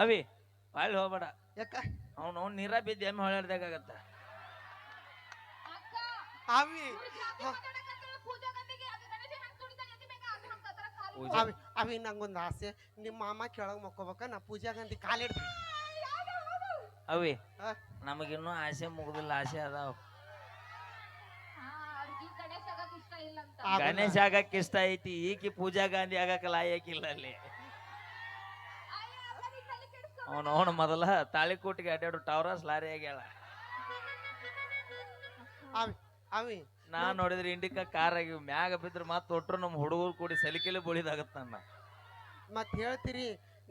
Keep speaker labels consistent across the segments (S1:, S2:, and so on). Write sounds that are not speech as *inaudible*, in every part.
S1: ಅವಿ ಅಲ್ಲಿ ಹೋಗ್ಬೇಡ.
S2: ಯಾಕ?
S1: ಅವ್ನು ಅವ್ನು ನೀರ ಬಿದ್ದು ಎಮ್ಮೆ ಹೊಳ್ಯಾಡ್ದಾಗತ್ತ
S2: ಅವಿ.
S1: ಪೂಜೆ.
S2: ಅವಿ ಅವಿ ನಂಗೊಂದು ಆಸೆ. ನಿಮ್ಮ ಮಾಮ ಕೆಳಗ್ ಮಕ್ಕೋಬೇಕ ನಾ ಪೂಜಾ ಗಾಂಧಿ ಕಾಲಿಡ್ತೀನಿ
S1: ಅವಿ
S2: ಹಾ?
S1: ನಮಗಿನ್ನೂ ಆಸೆ ಮುಗುದಿಲ್ಲ ಆಸೆ ಅದಾವ. ಗಣೇಶ ಆಗಕ್ ಇಷ್ಟ ಐತಿ ಈಕಿ ಪೂಜಾ ಗಾಂಧಿ ಆಗಕ್ ಲಾಯಕ್ಕಿಲ್ಲ ಅಲ್ಲಿ. ಅವನು ಅವನು ಮೊದಲ ತಾಳಿಕೋಟಿಗೆ ಅಡ್ಡಾಡು ಟವರಸ್ ಲಾರಿ ಆಗ್ಯಾಳ.
S2: ಅವಿ ಅವಿ.
S1: ನಾ ನೋಡಿದ್ರೆ ಇಂಡಿಕ ಕಾರ್ ಆಗಿವ್ ಮ್ಯಾಗ ಬಿದ್ರೆ ಮತ್ತೆ ಒಟ್ರು ನಮ್ಮ ಹುಡುಗರು ಕೂಡಿ ಸಲಿಕೆಲೆ ಬುಳಿದಾಗತ್ತ ನನ್ನ.
S2: ಮತ್ ಹೇಳ್ತೀರಿ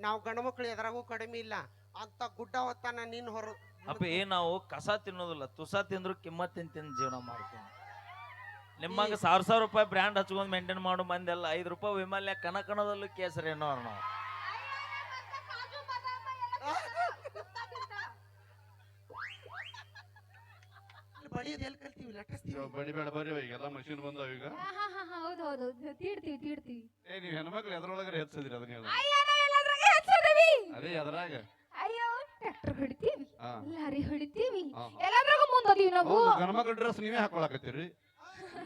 S2: ನಾವು ಗಂಡು ಮಕ್ಳು ಎದ್ರಾಗೂ ಕಡಿಮೆ ಇಲ್ಲ. ಅಂತ ಗುಡ್ಡ ಹೊತ್ತಾನ ನೀನ್ ಹೊರ
S1: ಅಪ್ಪಿ ನಾವು ಕಸ ತಿನ್ನೋದಿಲ್ಲ. ತುಸ ತಿಂದ್ರು ಕಿಮ್ಮತ್ ತಿಂದ್ ತಿಂದ್ ಜೀವನ ಮಾಡ್ತೀನಿ ನಿಮ್ಮಂಗ ಸಾವಿರ ಸಾವಿರ ರೂಪಾಯಿ ಬ್ರ್ಯಾಂಡ್ ಹಚ್ಕೊಂಡ್ ಮೇಂಟೈನ್ ಮಾಡೋ ಮಂದೆಲ್ಲ ಐದು ರೂಪಾಯಿ ವಿಮಲ್ಯ ಕನಕನದಲ್ಲೂ ಕೇಸರೇನೋ ನಾವು.
S2: ಬಡಿಯೋದು ಎಲ್ಲಿ ಕಲ್ತೀವಿ? ಲಟ್ಟಿಸ್ತೀವಿ.
S3: ಬಡಿಬೇಡ ಬರ್ರಿ ಈಗೆಲ್ಲ ಮಷಿನ್ ಬಂದಾವ ಈಗ.
S4: ಹೌದು ಹೌದು. ತೀಡ್ತೀವಿ ತೀಡ್ತೀವಿ.
S3: ಏ ನೀವು ಹೆಣ್ಮಕ್ಳು ಎದ್ರೊಳಗರೆ ಹೆಚ್ಚದಿರಿ ಅದನ್ನ ಹೇಳ.
S4: ಅಯ್ಯೋ ನಾವ್ ಎಲ್ಲಾದ್ರಾಗ ಹಚ್ಚೋದಿವಿ.
S3: ಅದೇ ಎದ್ರಾಗ.
S4: ಅಯ್ಯೋ ಟ್ರ್ಯಾಕ್ಟರ್ ಹೊಡಿತೀವಿ.
S3: ಹಾ.
S4: ಲಾರಿ ಹೊಡಿತೀವಿ.
S3: ಹಾ.
S4: ಎಲ್ಲಾದ್ರಾಗ ಮುಂದೋದೀವಿ ನಾವು.
S3: ಹೌದು ಗಣಮಕ್ಳ ಡ್ರೆಸ್ ನೀವೇ ಹಾಕೊಳಕತ್ತೀರಿ.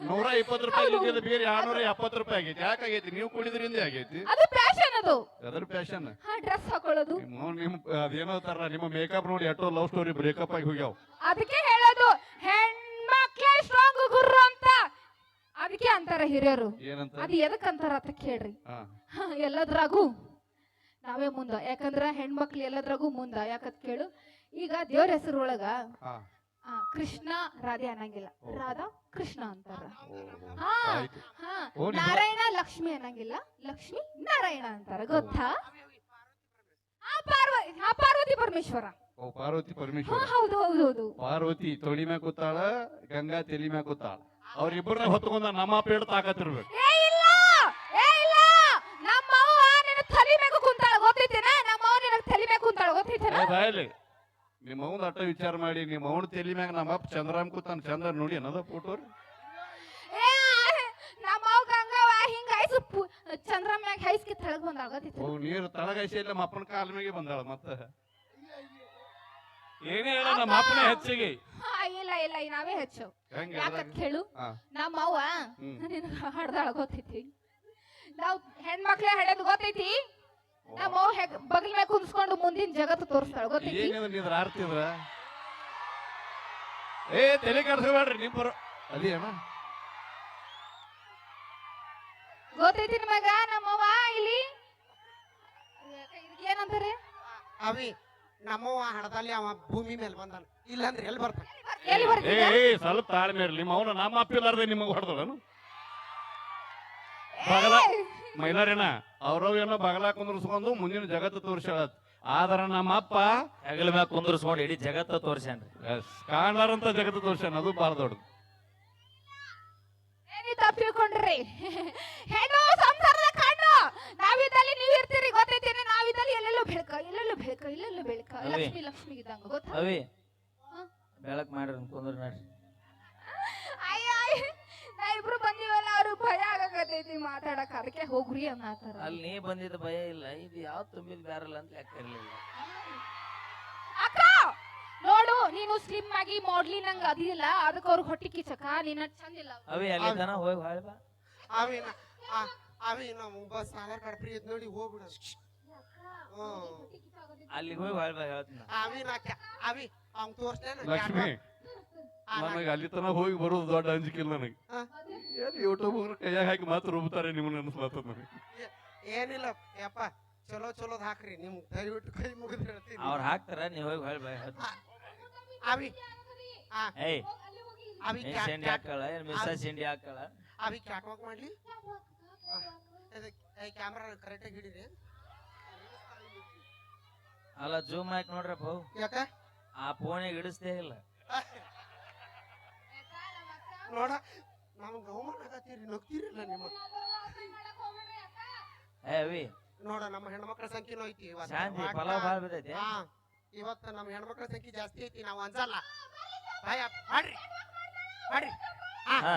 S3: ನೂರ ಇಪ್ಪತ್ತು ರೂಪಾಯಿ ಇದ್ದಿದ್ದು ಬೇರೆ ಆರ್ನೂರ ಎಪ್ಪತ್ತು ರೂಪಾಯಿ ಆಗೈತಿ. ಯಾಕಾಗೈತಿ ನೀವು ಕುಡಿದ್ರಿಂದ ಆಗೈತಿ.
S4: ಅದು ಫ್ಯಾಷನ್ ಅದು.
S3: ಅದ್ರ ಫ್ಯಾಷನ್?
S4: ಹಾ ಡ್ರೆಸ್ ಹಾಕೊಳ್ಳೋದು.
S3: ನಿಮ್ಮ ನಿಮ್ ಅದೇನೋ ತರ ನಿಮ್ಮ ಮೇಕಪ್ ನೋಡಿ ಎಷ್ಟೋ ಲವ್ ಸ್ಟೋರಿ ಬ್ರೇಕಪ್ ಆಗಿ ಹೋಗ್ಯಾವ.
S4: ಅದಕ್ಕೆ ಹೇಳೋದು ಹೆಣ್ಮಕ್ಳೇ ಸ್ಟ್ರಾಂಗ್ ಗುರ್ರು ಅಂತ ಅದಕ್ಕೆ ಅಂತಾರ ಹಿರಿಯರು. ಅದು ಎದಕ್ ಅಂತಾರ ಅಂತ ಕೇಳ್ರಿ. ಎಲ್ಲದ್ರಾಗೂ ನಾವೇ ಮುಂದ. ಯಾಕಂದ್ರ ಹೆಣ್ಮಕ್ಳು ಎಲ್ಲದ್ರಾಗೂ ಮುಂದ. ಯಾಕಂತ ಕೇಳು? ಈಗ ದೇವ್ರ ಹೆಸರು ಒಳಗ
S3: ಹಾ
S4: ಕೃಷ್ಣ ರಾಧೆ ಅನ್ನಂಗಿಲ್ಲ. ರಾಧಾ ಕೃಷ್ಣ ಅಂತಾರ. ನಾರಾಯಣ ಲಕ್ಷ್ಮಿ ಅನ್ನಂಗಿಲ್ಲ. ಲಕ್ಷ್ಮಿ ನಾರಾಯಣ ಅಂತಾರ. ಗೊತ್ತಾ? ಪಾರ್ವತಿ ಪರಮೇಶ್ವರ.
S3: ಪಾರ್ವತಿ ಪರಮೇಶ್ವರ.
S4: ಹೌದು ಹೌದು ಹೌದು.
S3: ಪಾರ್ವತಿ ತೊಳಿ ಮ್ಯಾಗ ಕೂತಾಳ ಗಂಗಾ ತೆಲಿ ಮ್ಯಾಗ ಕೂತಾಳ. ಅವ್ರಿಬ್ಬರನ್ನ ಹೊತ್ಕೊಂಡ ನಮ್ಮ ಪೇಡ್ ತಾಕತ್ತಿರ್ಬೇಕು.
S4: ಏ ಇಲ್ಲ! ಏ ಇಲ್ಲ! ನಮ್ಮ ಅವ್ವ ನಿನ್ನ ತಲೆ ಮ್ಯಾಗ ಕುಂತಾಳ ಗೊತ್ತೈತೇನ? ನಮ್ಮ ಅವ್ವ ನಿನ್ನ ತಲೆ ಮ್ಯಾಗ ಕುಂತಾಳ ಗೊತ್ತೈತೇನ?
S3: ಏ ಬಾಯಲಿ ನಿಮ್ಮ ಅವನ್ ಅಟ್ಟ ವಿಚಾರ ಮಾಡಿ ನಿಮ್ಮ ಅವನ ತೆಲಿ ಮ್ಯಾಗ ನಮ್ಮ ಅಪ್ಪ ಚಂದ್ರಾಮ್ ಕೂತಾನ ಚಂದ್ರ ನೋಡಿ ಅನ್ನದ ಫೋಟೋ
S4: ಏ ನಮ್ಮ ಅವ್ವ ಗಂಗವ್ವ ಹಿಂಗ ಐಸು ಚಂದ್ರ ಮ್ಯಾಗ ಹೈಸ್ಕಿ ತೆಳಗ್ ಬಂದಾಳ ಗೊತ್ತೈತೇನ?
S3: ನೀರು ತಳಗೈಸಿ ಇಲ್ಲ ನಮ್ಮ ಅಪ್ಪನ ಕಾಲ ಮ್ಯಾಗೆ ಬಂದಾಳ ಮತ್ತ. ಏನೇ ಹೇಳ ನಮ್ಮ ಅಪ್ಪನೇ ಹೆಚ್ಚಿಗೆ.
S4: ಇಲ್ಲ ಇಲ್ಲ ಈ ನಾವೇ ಹೆಚ್ಚು.
S3: ಹೆಂಗ
S4: ಯಾಕಂತ ಹೇಳು
S3: ಹಾ.
S4: ನಮ್ಮ ಅವ್ವ
S3: ಹ್ಮ್.
S4: ನಿನಗ ಹಡ್ದಾಳ ಗೊತ್ತೈತಿ. ನಾವ್ ಹೆಣ್ಮಕ್ಳೇ ಹಡೆದ್ ಗೊತ್ತೈತಿ? ನಮ್ಮ ಅವ್ವ ಹೆಗ್ ಬಗಲ್ ಮ್ಯಾಗ ಕುಂದ್ಸ್ಕೊಂಡು ಮುಂದಿನ ಜಗತ್ತು ತೋರಿಸ್ತಾಳ ಗೊತ್ತೈತಿ?
S3: ಏನೇನು ನಿದ್ರ ಆರ್ತಿದ್ರ ಏ ತಲೆ ಕೆಡ್ಸ್ಕೊಬೇಡ್ರಿ ಅದೇ ಅಣ್ಣ.
S4: ಗೊತ್ತೈತಿ ನಿಮಗ ನಮ್ಮವ್ವ ಇಲ್ಲಿ? ಇದಕ್ಕೆ ಏನಂತಾರೆ
S2: ಅವಿ ನಮ್ಮವ್ವ ಹಣದಲ್ಲಿ ಅವ ಭೂಮಿ ಮೇಲೆ ಬಂದಾನ. ಇಲ್ಲಂದ್ರೆ ಎಲ್ಲಿ ಬರ್ತಾನ?
S4: ಎಲ್ಲಿ
S3: ಏ
S4: ಬರ್ತಿದ್ದ
S3: ಏ, ಸ್ವಲ್ಪ ತಾಳ್ಮೆ ಇರಲಿ. ನಿಮ್ಮ ಅವನ ನಮ್ಮ ಅಪ್ಪಿಲಾರ್ದೆ ನಿಮಗೆ ಹೊಡೆದಳನು ಬಗಲ ಮೈಲಾರೇನ ಅವ್ರವ್ ಏನೋ ಬಗಲ ಕುಂದ್ರಸ್ಕೊಂಡು ಮುಂದಿನ ಜಗತ್ತು ತೋರಿಸ್ಯಾಳ ಆದ್ರ ನಮ್ಮ ಅಪ್ಪ
S1: ಹೆಗಲ ಮ್ಯಾಗ ಕುಂದ್ರಸ್ಕೊಂಡು ಇಡೀ ಜಗತ್ತ ತೋರ್ಸ್ಯಾನ್ರಿ.
S3: ಎಸ್, ಕಾಣ್ಲಾರಂತ ಜಗತ್ತು ತೋರ್ಸ್ಯಾನ ಅದು ಬಾಳ ದೊಡ್ಡದು.
S4: ಏನಿ ತಪ್ಪು ತಿಳ್ಕೊಂಡ್ರಿ? ಹೆಣ್ಣು ಸಂಸಾರದ ಕಣ್ಣು! ನಾವಿದ್ದಲ್ಲಿ ನೀವ್ ಇರ್ತೀರಿ ಗೊತ್ತೈತೇನೆ? ನಾವಿದ್ದಲ್ಲಿ ಎಲ್ಲೆಲ್ಲೋ ಬೆಳಕ ಎಲ್ಲೆಲ್ಲೋ ಬೆಳಕ ಎಲ್ಲೆಲ್ಲೋ ಬೆಳಕ
S1: ಅವಿ.
S4: ಲಕ್ಷ್ಮಿ ಲಕ್ಷ್ಮಿ ಇದ್ದಂಗ ಗೊತ್ತಾ?
S1: ಅವಿ? ಬೆಳಕ್ ಮಾಡ್ರಿ ಕುಂದ್ರ ನಡ್ರಿ.
S4: ನಾ ಇಬ್ರು ಬಂದೀವಲ್ಲ ಅವ್ರು ಭಯ ಆಗಕತ್ತೈತಿ ಮಾತಾಡಕ್. ಅದಕ್ಕೆ ಹೋಗ್ರಿ ಅನ್ನತಾರ.
S1: ಅಲ್ಲಿ ನೀ ಬಂದಿದ್ದ ಭಯ ಇಲ್ಲ ಇದು ಯಾವ ತುಂಬಿದ ಬ್ಯಾರಲ್ಲ ಅಂತ ಲೆಕ್ಕ ಕರೀಲಿಲ್ಲ
S4: ಅಕ್ಕ ನೋಡು ನೀನು ಸ್ಲಿಮ್ ಆಗಿ ಮಾಡ್ಲಿ ನಂಗ ಅದಿಲ್ಲ ಅದಕ್ಕೆ ಅವ್ರಿಗೆ ಹೊಟ್ಟಿ ಕಿಚಕ ನೀನ ಚಂದಿಲ್ಲ
S1: ಅವಿ ಅಲ್ಲಿದ್ದಾನ ಹೋಗಿ ಹಾಳ್ ಬಾ.
S2: ಅವಿ ನ- ಆ- ನಮ್ಮ ಬಸ್ ಆಧಾರ್ ಕಾರ್ಡ್ ಫ್ರೀ ಇದ್ ನೋಡಿ ಹೋಗ್ಬಿಡು. ಹ್ಮ್.
S1: ಅಲ್ಲಿಗೆ ಹೋಗಿ ಹಾಳ್ ಬಾ ಹೇಳ್ತೀನಿ.
S2: ಅವಿ ನಾ ಅವಿ ಅವ್ನ್ ತೋರ್ಸ್ಲೇನ
S3: ಲಕ್ಷ್ಮಿ ನನಗೆ ಅಲ್ಲಿ ತನ ಹೋಗಿ ಬರೋದು ದೊಡ್ಡ ಅಂಜಿಕಿಲ್ಲ ನನಗೆ.
S2: ಹಾ.
S3: ಏನು ಯೂಟ್ಯೂಬ್ ಕೈಯಾಗ ಹಾಕಿ ಮಾತು ರುಬ್ತಾರೆ ನಿಮ್ಮನ್ನ ಅನ್ಸ್ಲಾತದ ನನಗೆ.
S2: ಏನಿಲ್ಲ ಯಪ್ಪ ಚಲೋ ಚಲೋದ್ ಹಾಕ್ರಿ ನಿಮ್ ದಯವಿಟ್ಟು ಕೈ ಮುಗಿದು ಹೇಳ್ತೀನಿ.
S1: ಅವ್ರು ಹಾಕ್ತಾರ ನೀವ್ ಹೋಗಿ ಹಾಳ್ ಬಾ ಹೇಳ್ತೀನಿ
S2: ಅವಿ ಆ,
S1: ಏಯ್
S2: ಅವಿ
S1: ಏನ್
S2: ಕ್ಯಾಟ್-
S1: ಸಿಂಡಿ
S2: ಕ್ಯಾಟ್-
S1: ಹಾಕಳ ಏನ್ ಮಿಸ್ಸ ಸಿಂಡಿ ಹಾಕಳ
S2: ಅವಿ ಕ್ಯಾಟ್ ವಾಕ್ ಮಾಡ್ಲಿ. ಕ್ಯಾಮ್ರಾ ಕರೆಕ್ಟಾಗಿ ಹಿಡೀರಿ.
S1: ಅಲ್ಲ ಜೂಮ್ ಹಾಕಿ ನೋಡ್ರಪ್ಪ ಅವು.
S2: ಯಾಕ?
S1: ಆ ಫೋನಿಗೆ ಇಡಿಸ್ತೇ ಇಲ್ಲ.
S2: ನೋಡ ನಮ್ಗೆ ಅವಮಾನ ಆಗತ್ತೀರಿ ನಗ್ತೀರಿಲ್ಲ ನಿಮ್ಮ
S1: ಏ ಅವಿ.
S2: ನೋಡ ನಮ್ಮ ಹೆಣ್ಮಕ್ಳ ಸಂಖ್ಯೆನೂ ಐತಿ ಇವತ್ತು.
S1: ಶಾಂತಿ ಪಲಾವ್ ಭಾಳ ಬಿದ್ದೈತಿ.
S2: ಹಾ ಇವತ್ತು ನಮ್ಮ ಹೆಣ್ಮಕ್ಳ ಸಂಖ್ಯೆ ಜಾಸ್ತಿ ಐತಿ ನಾವು ಅನ್ಸಲ್ಲ ಭಯ ಮಾಡ್ರಿ. ಮಾಡ್ರಿ.
S1: ಹಾ.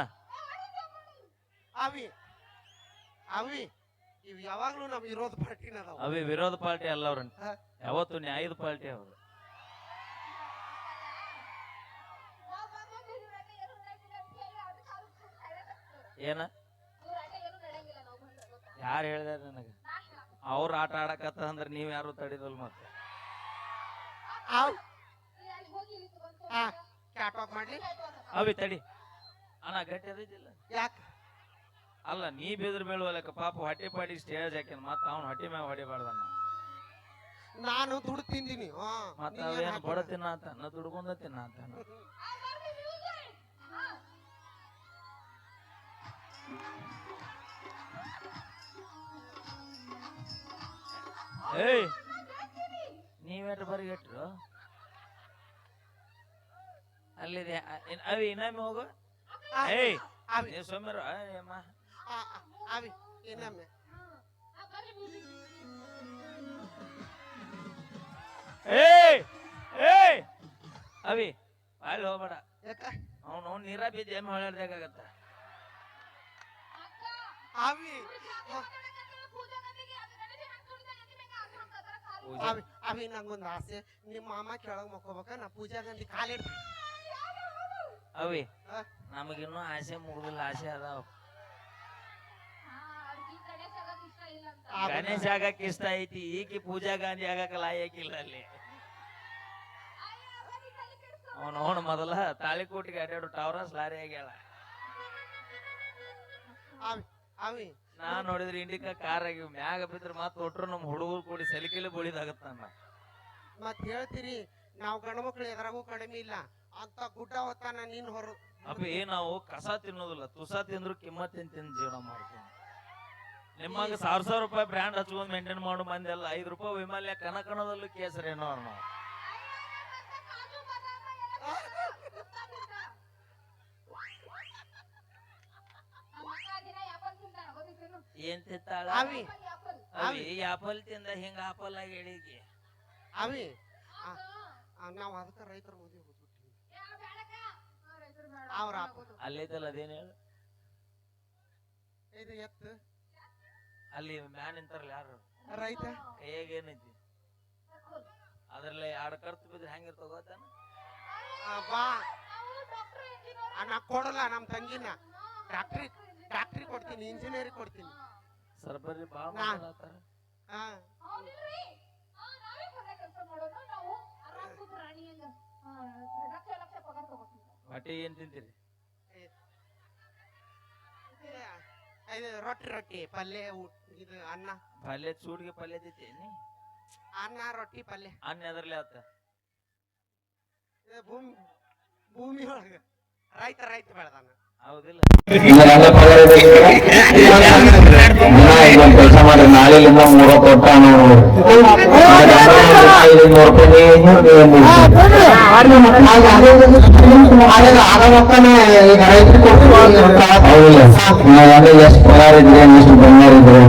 S2: ಅವಿ ಅವಿ ಇವ್ ಯಾವಾಗ್ಲೂ ನಮ್ ವಿರೋಧ ಪಾರ್ಟಿನ ಅದಾವ
S1: ಅವಿ ವಿರೋಧ ಪಾರ್ಟಿ ಅಲ್ಲ ಅವ್ರನ್ನ. ಯಾವತ್ತು ನ್ಯಾಯದ ಪಾರ್ಟಿ ಅವರು. ಏನ? ಯಾರು ಹೇಳಿದಾರ ನನಗೆ? ಅವ್ರ ಆಟ ಆಡಕತ್ತ ಅಂದ್ರೆ ನೀವ್ ಯಾರು ತಡಿದಲ್ ಮತ್ತೆ
S2: ಮಾಡ್ಲಿ.
S1: ಅವಿ ತಡಿ. ಅಣ್ಣ ಗಟ್ಟಿ ಅದಿಲ್ಲ
S2: ಯಾಕೆ?
S1: ಅಲ್ಲ ನೀ ಬೆದ್ರ ಬೀಳುವಲ್ಲಕ್ಕ ಪಾಪ ಹೊಟ್ಟೆ ಪಾಡಿ ಸ್ಟೇಜ್ ಹಾಕ್ಯಾನ ಮತ್ತ ಅವ್ನ ಹಟ್ಟಿ ಮ್ಯಾಗ ಹೊಡಿಬಾರ್ದಣ್ಣ.
S2: ನಾನು ದುಡ್ಡು ತಿಂದಿನಿ
S1: ಮತ್ತ ಅವೇನು ಬಡ ತಿನ್ನ ಅಂತ ದುಡ್ಕೊಂಡ ತಿನ್ನ ಅಂತ *laughs* ಏಯ್ ನೀವೇಟ್ ಬರಿಗೆಟ್ರು? ಅಲ್ಲಿದೆ ಅ- ಇನ್- ಅವಿ ಇನ್ನೊಮ್ಮೆ ಹೋಗು. ಏಯ್ ನೀವು ಸೊಮ್ಮೆರು
S2: ಆ, ಅವಿ ಇನ್ನೊಮ್ಮೆ
S1: ಏಯ್ ಏಯ್ ಅವಿ ಅಲ್ಲಿ ಹೋಗ್ಬೇಡ.
S2: ಯಾಕ?
S1: ಅವ್ನು ಅವ್ನು ನೀರ ಬಿದ್ದು ಎಮ್ಮೆ ಹೊಳ್ಯಾಡ್ದಾಗತ್ತ
S2: ಅವಿ ಅವಿ ಅವಿ ನಂಗೊಂದು ಆಸೆ. ನಿಮ್ಮ ಮಾಮ ಕೆಳಗ್ ಮಕ್ಕೋಬೇಕ ನಾ ಪೂಜಾ ಗಂಧಿ ಕಾಲಿಡ್ತೀನಿ
S1: ಅವಿ
S2: ಆ?
S1: ನಮಗಿನ್ನೂ ಆಸೆ ಮುಗಿದಿಲ್ಲ ಆಸೆ ಅದಾವ. ಗಣೇಶ ಆಗಕ್ಕೆ ಇಷ್ಟ ಐತಿ ಈಕಿ ಪೂಜಾ ಗಾಂಧಿ ಆಗಕ್ ಲಾಯಕ್ಕಿಲ್ಲ ಅಲ್ಲಿ. ಅವನು ಅವನು ಮೊದಲ ತಾಳಿಕೋಟಿಗೆ ಅಡ್ಡಾಡು ಟವರಸ್ ಲಾರಿ ಆಗ್ಯಾಳ.
S2: ಅವಿ.
S1: ನಾ ನೋಡಿದ್ರೆ ಇಂಡಿಕಾ ಕಾರ್ ಆಗಿ ಮ್ಯಾಗ ಬಿದ್ರೆ ಮತ್ತೆ ಒಟ್ರು ನಮ್ಮ ಹುಡುಗರು ಕೂಡಿ ಸಲಿಕೆಲಿ ಬಳಿದಾಗತ್ತಣ್ಣ
S2: ಮತ್ ಹೇಳ್ತೀರಿ ನಾವು ಗಂಡು ಮಕ್ಳು ಎದ್ರಾಗೂ ಕಡಿಮೆ ಇಲ್ಲ. ಅಂತ ಗುಡ್ಡ ಹೊತ್ತಾನ ನೀನ್ ಹೊರ.
S1: ಅಪ್ಪಿ ನಾವು ಕಸ ತಿನ್ನೋದಿಲ್ಲ. ತುಸ ತಿಂದ್ರು ಕಿಮ್ಮತ್ ತಿಂದು ಜೀವನ ಮಾಡ್ತೀನಿ ನಿಮ್ಮಂಗ ಸಾವಿರ ಸಾವಿರ ರೂಪಾಯಿ ಬ್ರ್ಯಾಂಡ್ ಹಚ್ಕೊಂಡ್ ಮೇಂಟೈನ್ ಮಾಡೋ ಮಂದಿ ಅಲ್ಲ ಐದು ರೂಪಾಯಿ ವಿಮಲ್ಯ ಕನಕನದಲ್ಲೂ ಕೇಸರೇನೋ ನಾವು. ಏನ್ ತಿಂತಾಳ?
S2: ಅವಿ
S1: ಅವಿ ಆಪಲ್ ತಿಂದ ಹಿಂಗ ಆಪಲ್ ಆಗಿ ಹೇಳಿಗೆ
S2: ಅವಿ ನಾವು ಅದಕ್ಕೆ ರೈತರ ಮದುವೆ ಹೋಗ್ಬಿಟ್ಟಿವಿ ಅವ್ರ.
S1: ಅಲ್ಲಿದ್ದಲ್ಲ ಅದೇನ್ ಹೇಳು?
S2: ಇದು ಎತ್ತು?
S1: ಅಲ್ಲಿ ಮ್ಯಾನ್ ನಿಂತಾರಲ್ಲ ಯಾರು?
S2: ರೈತ.
S1: ಕೈಯಾಗ ಏನೈತಿ ಅದ್ರಲ್ಲಿ ಎರಡು ಕರ್ತು ಬಿದ್ರೆ ಹೆಂಗಿರ್ತಾವ ಗೊತ್ತಾನ?
S2: ಬಾ. ನಾ ಕೊಡಲ್ಲ ನಮ್ಮ ತಂಗಿನ. ಡಾಕ್ಟ್ರಿ ಡಾಕ್ಟ್ರಿ ಕೊಡ್ತೀನಿ ಇಂಜಿನಿಯರಿಂಗ್ ಕೊಡ್ತೀನಿ.
S1: ಸರ್ಬರಿ ಬಾಳ ಮಾತಾಡತ್ತಾರ
S2: ಹಾ.
S1: ಹೊಟ್ಟೆ ಏನ್ ತಿಂತೀರಿ?
S2: ಇದು ರೊಟ್ಟಿ ರೊಟ್ಟಿ ಪಲ್ಯ ಊಟ ಇದು ಅನ್ನ.
S1: ಪಲ್ಯ ಚೂಡ್ಗೆ ಪಲ್ಯ ತಿಂತೀನಿ
S2: ಅನ್ನ ರೊಟ್ಟಿ ಪಲ್ಯ.
S1: ಅನ್ನ ಎದ್ರಲ್ಲೇ ಆತ?
S2: ಏ ಭೂಮಿ ಭೂಮಿ ಒಳಗ. ರೈತ ರೈತ ಬೆಳ್ದಾನ.
S1: ಹೌದಿಲ್ಲ.
S5: ಕೆಲಸ ಮಾಡಿ ನಾಳೆಲಿಂದ ಮೂರ ಕೊಟ್ಟ ಐನೂರು ರೂಪಾಯಿ ಎಷ್ಟು ಪಗಾರ ಇದ್ರೆ ಎಷ್ಟು ಬಂಗಾರ ಇದ್ರೆ.